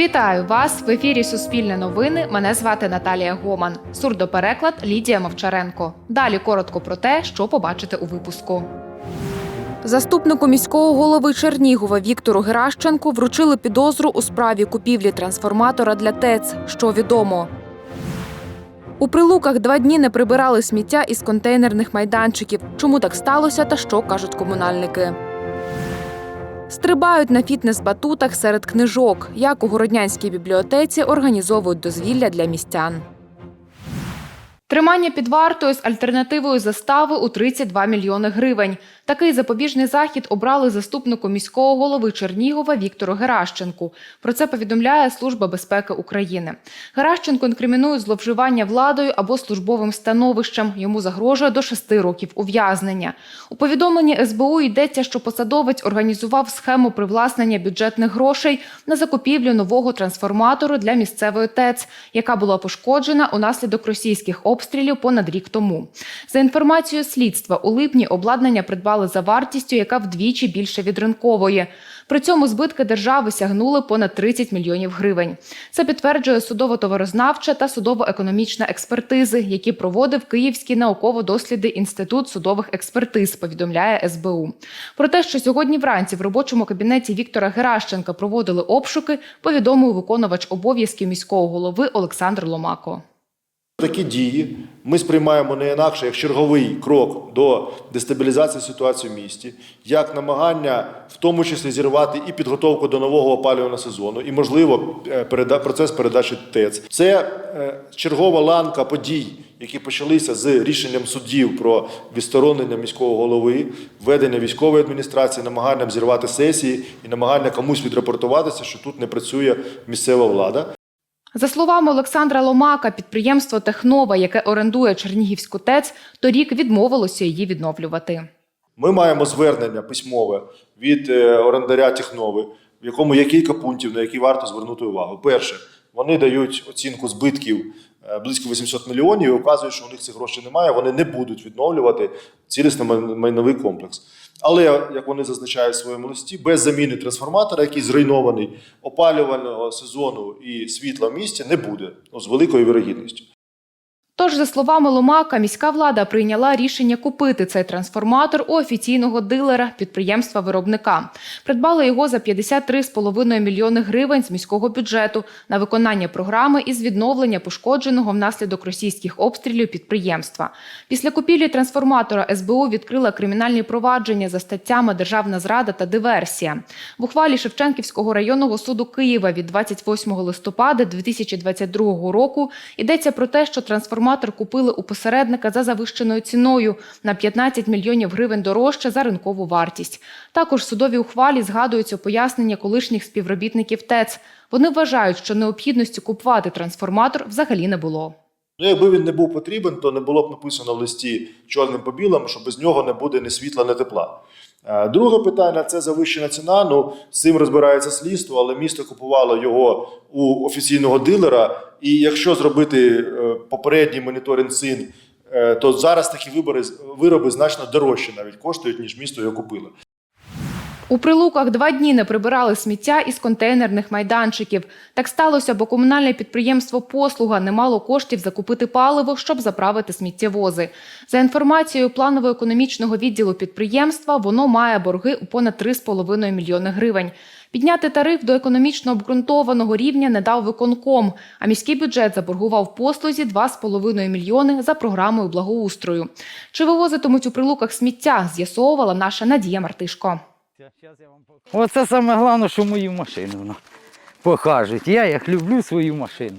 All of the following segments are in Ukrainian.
Вітаю вас в ефірі Суспільне новини. Мене звати Наталія Гоман. Сурдопереклад Лідія Мовчаренко. Далі коротко про те, що побачите у випуску. Заступнику міського голови Чернігова Віктору Геращенку вручили підозру у справі купівлі трансформатора для ТЕЦ. Що відомо. У прилуках два дні не прибирали сміття із контейнерних майданчиків. Чому так сталося та що кажуть комунальники? Стрибають на фітнес-батутах серед книжок, як у городнянській бібліотеці організовують дозвілля для містян. Тримання під вартою з альтернативою застави у 32 мільйони гривень. Такий запобіжний захід обрали заступнику міського голови Чернігова Віктору Геращенку. Про це повідомляє Служба безпеки України. Геращенко інкримінує зловживання владою або службовим становищем. Йому загрожує до 6 років ув'язнення. У повідомленні СБУ йдеться, що посадовець організував схему привласнення бюджетних грошей на закупівлю нового трансформатору для місцевої ТЕЦ, яка була пошкоджена унаслідок російських обстрілів понад рік тому. За інформацією слідства, у липні обладнання придбали за вартістю, яка вдвічі більше від ринкової. При цьому збитки держави сягнули понад 30 мільйонів гривень. Це підтверджує судово-товарознавча та судово-економічна експертизи, які проводив Київський науково-дослідний інститут судових експертиз. Повідомляє СБУ. Про те, що сьогодні вранці в робочому кабінеті Віктора Геращенка проводили обшуки, повідомив виконувач обов'язків міського голови Олександр Ломако. Такі дії ми сприймаємо не інакше як черговий крок до дестабілізації ситуації в місті, як намагання в тому числі зірвати і підготовку до нового опалювального сезону, і можливо е, процес передачі ТЕЦ. Це е, чергова ланка подій, які почалися з рішенням суддів про відсторонення міського голови, введення військової адміністрації, намаганням зірвати сесії і намагання комусь відрапортуватися, що тут не працює місцева влада. За словами Олександра Ломака, підприємство Технова, яке орендує Чернігівську ТЕЦ, торік відмовилося її відновлювати. Ми маємо звернення письмове від е, орендаря Технови, в якому є кілька пунктів, на які варто звернути увагу. Перше, вони дають оцінку збитків близько 800 мільйонів і вказують, що у них цих грошей немає, вони не будуть відновлювати цілісний майновий комплекс. Але, як вони зазначають в своєму листі, без заміни трансформатора, який зруйнований опалювального сезону і світла в місті, не буде ну, з великою вірогідністю. Тож, за словами Ломака, міська влада прийняла рішення купити цей трансформатор у офіційного дилера підприємства виробника. Придбали його за 53,5 мільйони гривень з міського бюджету на виконання програми із відновлення пошкодженого внаслідок російських обстрілів підприємства. Після купівлі трансформатора СБУ відкрила кримінальні провадження за статтями Державна зрада та диверсія. В ухвалі Шевченківського районного суду Києва від 28 листопада 2022 року йдеться про те, що трансформатор купили у посередника за завищеною ціною на 15 мільйонів гривень дорожче за ринкову вартість. Також в судовій ухвалі згадуються пояснення колишніх співробітників ТЕЦ. Вони вважають, що необхідності купувати трансформатор взагалі не було. Ну, якби він не був потрібен, то не було б написано в листі чорним по білому, що без нього не буде ні світла, ні тепла. Друге питання це завищена ціна. Ну, з цим розбирається слідство, але місто купувало його у офіційного дилера. І якщо зробити е, попередній моніторинг цін, е, то зараз такі вибори, вироби значно дорожче навіть коштують, ніж місто його купило. У прилуках два дні не прибирали сміття із контейнерних майданчиків. Так сталося, бо комунальне підприємство Послуга не мало коштів закупити паливо, щоб заправити сміттєвози. За інформацією планово-економічного відділу підприємства, воно має борги у понад 3,5 мільйони гривень. Підняти тариф до економічно обґрунтованого рівня не дав виконком, а міський бюджет заборгував послузі 2,5 мільйони за програмою благоустрою. Чи вивозитимуть у прилуках сміття, з'ясовувала наша Надія Мартишко. Оце саме головне, що мою машину воно покажуть. Я як люблю свою машину.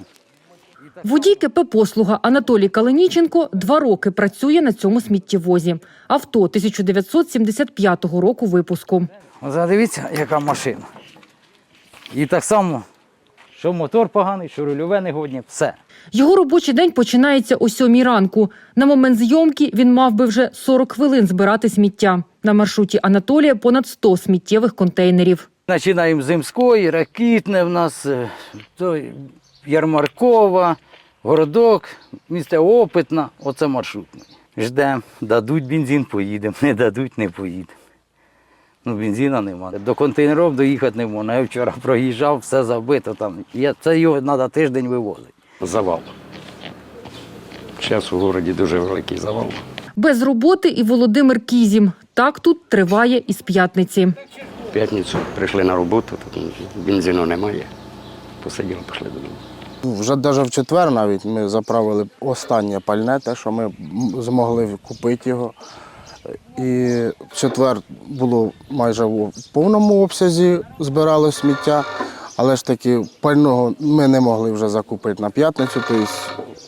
Водій КП «Послуга» Анатолій Калиніченко два роки працює на цьому сміттєвозі. Авто 1975 року випуску. Оце дивіться, яка машина. І так само, що мотор поганий, що рульове негодне, все. Його робочий день починається о сьомій ранку. На момент зйомки він мав би вже 40 хвилин збирати сміття. На маршруті Анатолія понад 100 сміттєвих контейнерів. Починаємо з Земської, Ракітне в нас, е, то Ярмаркова, Городок, місто Опитна. Оце маршрут. Ждемо, дадуть бензин, поїдемо, не дадуть, не поїдемо. Ну, бензина немає. До контейнерів доїхати не можна. Я вчора проїжджав, все забито там. Я, це його треба тиждень вивозити. завал. Зараз у місті дуже великий завал. Без роботи і Володимир Кізім. Так тут триває із п'ятниці. В п'ятницю прийшли на роботу, тут бензину немає. Посиділи, пішли додому. Вже навіть в четвер навіть ми заправили останнє пальне, те, що ми змогли купити його. І в четвер було майже в повному обсязі збирали сміття, але ж таки пального ми не могли вже закупити на п'ятницю, тобто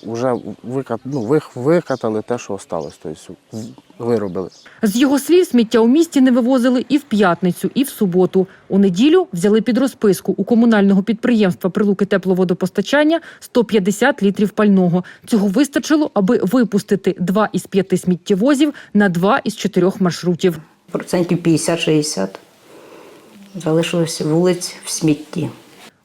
вже викат, ну, викатали те, що залишилось, тобто виробили. З його слів, сміття у місті не вивозили і в п'ятницю, і в суботу. У неділю взяли під розписку у комунального підприємства Прилуки тепловодопостачання 150 літрів пального. Цього вистачило, аби випустити два із п'яти сміттєвозів на два із чотирьох маршрутів. Процентів 50-60 залишилось вулиць в смітті.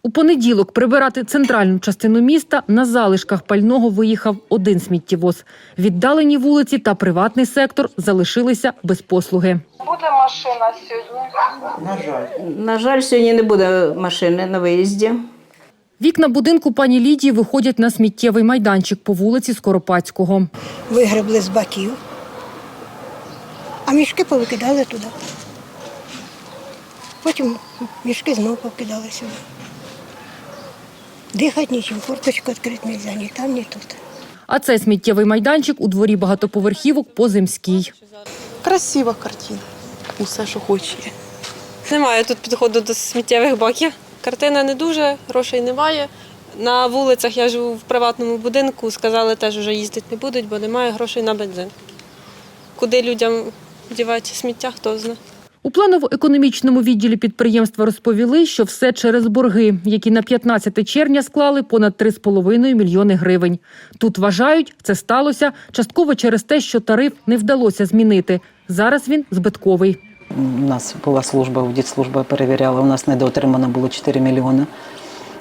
У понеділок прибирати центральну частину міста на залишках пального виїхав один сміттєвоз. Віддалені вулиці та приватний сектор залишилися без послуги. Буде машина сьогодні? На жаль, на жаль, сьогодні не буде машини на виїзді. Вікна будинку пані Лідії виходять на сміттєвий майданчик по вулиці Скоропадського. вигребли з баків, а мішки повикидали туди. Потім мішки знову покидали сюди. Дихати нічим, форточку відкрити не можна, ні там, ні тут. А це сміттєвий майданчик у дворі багатоповерхівок по Земській. Красива картина. Усе, що хоче. Немає тут підходу до сміттєвих баків. Картина не дуже, грошей немає. На вулицях я живу в приватному будинку, сказали, теж вже їздити не будуть, бо немає грошей на бензин. Куди людям дівати сміття, хто знає. У планово-економічному відділі підприємства розповіли, що все через борги, які на 15 червня склали понад 3,5 мільйони гривень. Тут вважають, це сталося частково через те, що тариф не вдалося змінити. Зараз він збитковий. У нас була служба, аудитслужба перевіряла, у нас недоотримано було 4 мільйони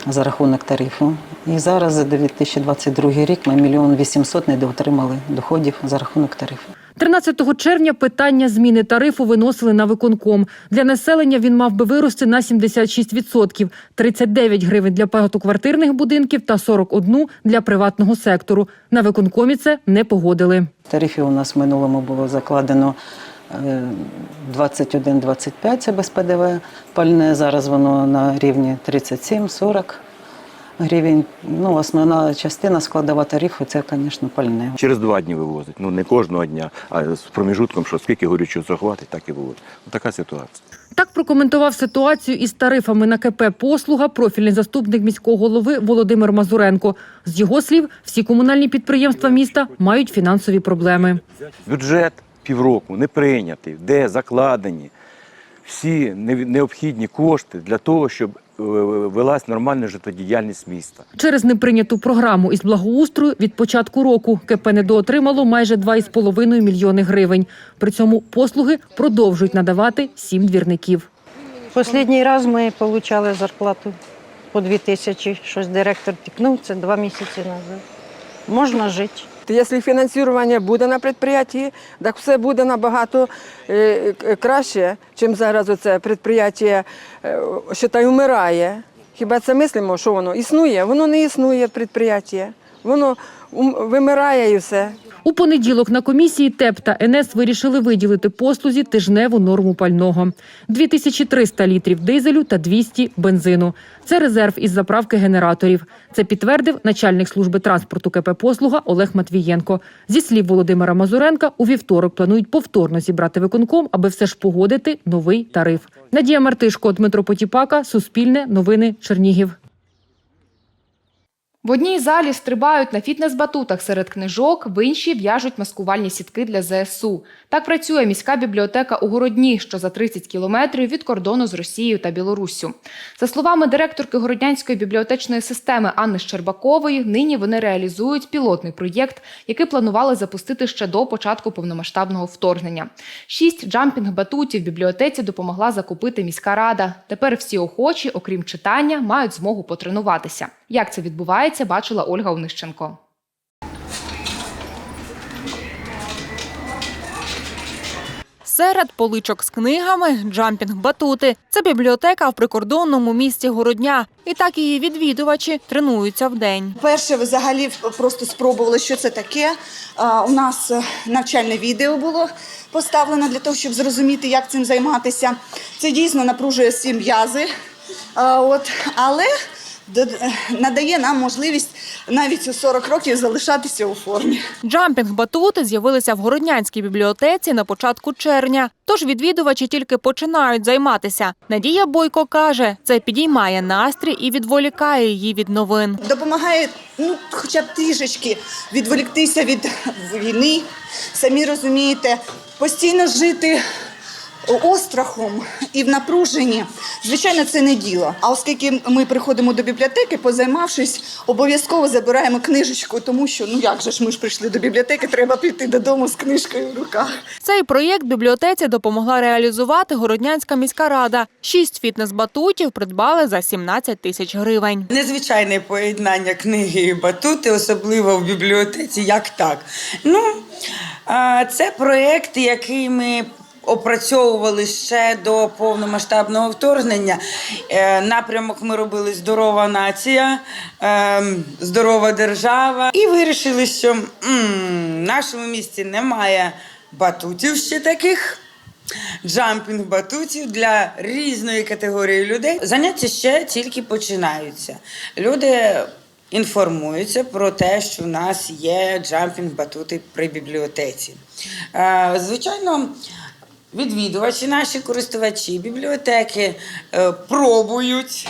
за рахунок тарифу. І зараз за 2022 рік ми мільйон 800 недоотримали доходів за рахунок тарифу. 13 червня питання зміни тарифу виносили на виконком. Для населення він мав би вирости на 76%, 39 гривень для багатоквартирних будинків та 41 для приватного сектору. На виконкомі це не погодили. В тарифі у нас в минулому було закладено е, 21-25, це без ПДВ пальне. Зараз воно на рівні 37-40 гривень. Ну, основна частина складова тарифу це, звісно, пальне. Через два дні вивозить. Ну не кожного дня, а з проміжутком, що скільки горючого захватить, так і вивозить. Ну, така ситуація. Так прокоментував ситуацію із тарифами на КП «Послуга» профільний заступник міського голови Володимир Мазуренко. З його слів, всі комунальні підприємства міста мають фінансові проблеми. Бюджет півроку не прийнятий, де закладені всі необхідні кошти для того, щоб велась нормальна життєдіяльність міста. Через неприйняту програму із благоустрою від початку року КП недоотримало майже 2,5 мільйони гривень. При цьому послуги продовжують надавати сім двірників. Останній раз ми отримали зарплату по 2 тисячі. Щось директор тікнув, це два місяці назад. Можна жити. Якщо фінансування буде на підприємстві, так все буде набагато е, е, краще, ніж зараз це підприємство, та й вмирає. Хіба це мислимо, що воно існує? Воно не існує підприємство. Воно вимирає і все. У понеділок на комісії ТЕП та НС вирішили виділити послузі тижневу норму пального. 2300 літрів дизелю та 200 бензину. Це резерв із заправки генераторів. Це підтвердив начальник служби транспорту КП «Послуга» Олег Матвієнко. Зі слів Володимира Мазуренка, у вівторок планують повторно зібрати виконком, аби все ж погодити новий тариф. Надія Мартишко, Дмитро Потіпака, Суспільне, Новини, Чернігів. В одній залі стрибають на фітнес-батутах серед книжок, в іншій в'яжуть маскувальні сітки для ЗСУ. Так працює міська бібліотека у Городні, що за 30 кілометрів від кордону з Росією та Білоруссю. За словами директорки Городнянської бібліотечної системи Анни Щербакової, нині вони реалізують пілотний проєкт, який планували запустити ще до початку повномасштабного вторгнення. Шість джампінг-батутів бібліотеці допомогла закупити міська рада. Тепер всі охочі, окрім читання, мають змогу потренуватися. Як це відбувається, бачила Ольга Онищенко. Серед поличок з книгами джампінг-батути. Це бібліотека в прикордонному місті Городня. І так її відвідувачі тренуються вдень. Перше, взагалі, просто спробували, що це таке. У нас е, навчальне відео було поставлено для того, щоб зрозуміти, як цим займатися. Це дійсно напружує всі м'язи. От, але надає нам можливість навіть у 40 років залишатися у формі. Джампінг-батути з'явилися в Городнянській бібліотеці на початку червня. Тож відвідувачі тільки починають займатися. Надія Бойко каже, це підіймає настрій і відволікає її від новин. Допомагає ну, хоча б трішечки відволіктися від війни. Самі розумієте, постійно жити острахом і в напруженні, звичайно, це не діло. А оскільки ми приходимо до бібліотеки, позаймавшись, обов'язково забираємо книжечку, тому що ну як же ж ми ж прийшли до бібліотеки, треба піти додому з книжкою в руках. Цей проєкт бібліотеці допомогла реалізувати Городнянська міська рада. Шість фітнес-батутів придбали за 17 тисяч гривень. Незвичайне поєднання книги і батути, особливо в бібліотеці, як так. Ну, це проєкт, який ми опрацьовували ще до повномасштабного вторгнення. Е, Напрямок ми робили здорова нація, е, здорова держава. І вирішили, що в нашому місті немає батутів ще таких. Джампінг батутів для різної категорії людей. Заняття ще тільки починаються. Люди інформуються про те, що в нас є джампінг батути при бібліотеці. Е, Звичайно, відвідувачі, наші користувачі бібліотеки е, пробують.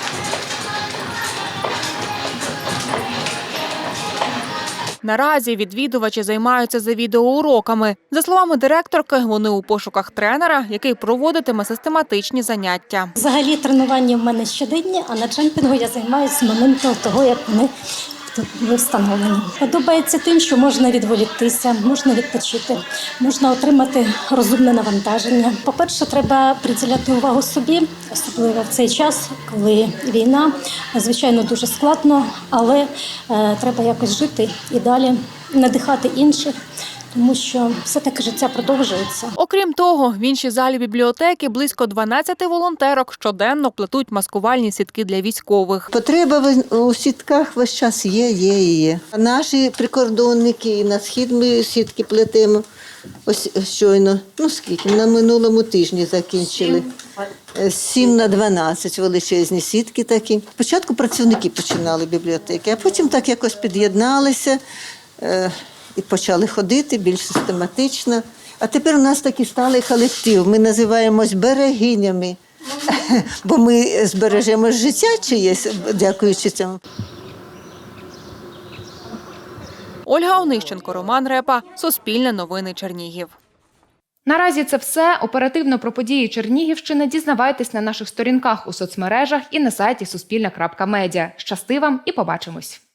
Наразі відвідувачі займаються за відеоуроками. За словами директорки, вони у пошуках тренера, який проводитиме систематичні заняття. Взагалі тренування в мене щоденні, а на джемпінгу я займаюся з моменту того, як були встановлені. Подобається тим, що можна відволіктися, можна відпочити, можна отримати розумне навантаження. По-перше, треба приділяти увагу собі, особливо в цей час, коли війна. Звичайно, дуже складно, але е, треба якось жити і далі надихати інших, тому що все-таки життя продовжується. Окрім того, в іншій залі бібліотеки близько 12 волонтерок щоденно плетуть маскувальні сітки для військових. Потреба в- у сітках весь час є, є і є. Наші прикордонники і на схід ми сітки плетемо. Ось щойно, ну скільки, на минулому тижні закінчили. Е, 7 на 12 величезні сітки такі. Спочатку працівники починали бібліотеки, а потім так якось під'єдналися е, і почали ходити більш систематично. А тепер у нас такий сталий колектив. Ми називаємось берегинями. Бо ми збережемо життя чиєсь, дякуючи цьому. Ольга Онищенко, Роман Репа, Суспільне новини Чернігів. Наразі це все. Оперативно про події Чернігівщини дізнавайтесь на наших сторінках у соцмережах і на сайті Суспільна.Медіа. Щасти вам і побачимось!